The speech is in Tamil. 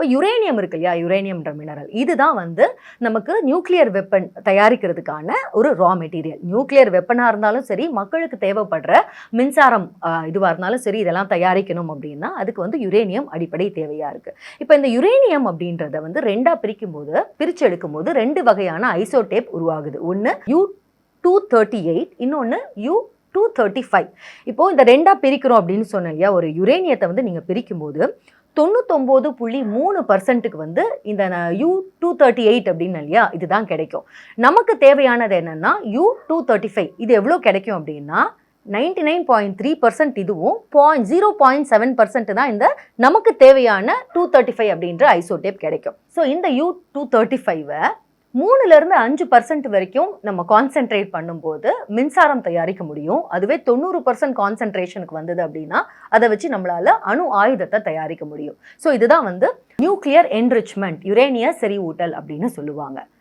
இப்போ யுரேனியம் இருக்கு இல்லையா? யுரேனியம்ன்ற மினரல் இதுதான் வந்து நமக்கு நியூக்ளியர் வெப்பன் தயாரிக்கிறதுக்கான ஒரு ரா மெட்டீரியல் நியூக்ளியர் வெப்பனாக இருந்தாலும் சரி மக்களுக்கு தேவைப்படுற மின்சாரம் இதுவாக இருந்தாலும் சரி இதெல்லாம் தயாரிக்கணும் அப்படின்னா அதுக்கு வந்து யுரேனியம் அடிப்படை தேவையாக இருக்குது இப்போ இந்த யுரேனியம் அப்படின்றத வந்து ரெண்டாக பிரிக்கும் போது பிரித்து எடுக்கும்போது ரெண்டு வகையான ஐசோடேப் உருவாகுது. ஒன்று யூ டூ தேர்ட்டி எயிட் இன்னொன்று யூ டூ தேர்ட்டி ஃபைவ் இப்போது இந்த ரெண்டாக பிரிக்கிறோம் அப்படின்னு சொன்னேன் இல்லையா? ஒரு யுரேனியத்தை வந்து நீங்கள் பிரிக்கும்போது தொண்ணூத்தொம்போது புள்ளி மூணு பர்சன்ட்டுக்கு வந்து இந்த யூ டூ தேர்ட்டி எயிட் அப்படின்னு இல்லையா இதுதான் கிடைக்கும். நமக்கு தேவையானது என்னென்னா யூ டூ தேர்ட்டி ஃபைவ் இது எவ்வளோ கிடைக்கும் அப்படின்னா ninety nine point three percent இதுவும் point zero point seven percent தான் இந்த நமக்கு தேவையான டூ தேர்ட்டி ஃபைவ் அப்படின்ற ஐசோடேப் கிடைக்கும். ஸோ இந்த யூ டூ தேர்ட்டி ஃபைவை மூணுலேருந்து அஞ்சு பர்சன்ட் வரைக்கும் நம்ம கான்சென்ட்ரேட் பண்ணும்போது மின்சாரம் தயாரிக்க முடியும். அதுவே தொண்ணூறு பர்சன்ட் கான்சென்ட்ரேஷனுக்கு வந்தது அப்படின்னா அதை வச்சு நம்மளால அணு ஆயுதத்தை தயாரிக்க முடியும். ஸோ இதுதான் வந்து நியூக்ளியர் என்ரிச்மெண்ட் யுரேனிய செறிவூட்டல் அப்படின்னு சொல்லுவாங்க.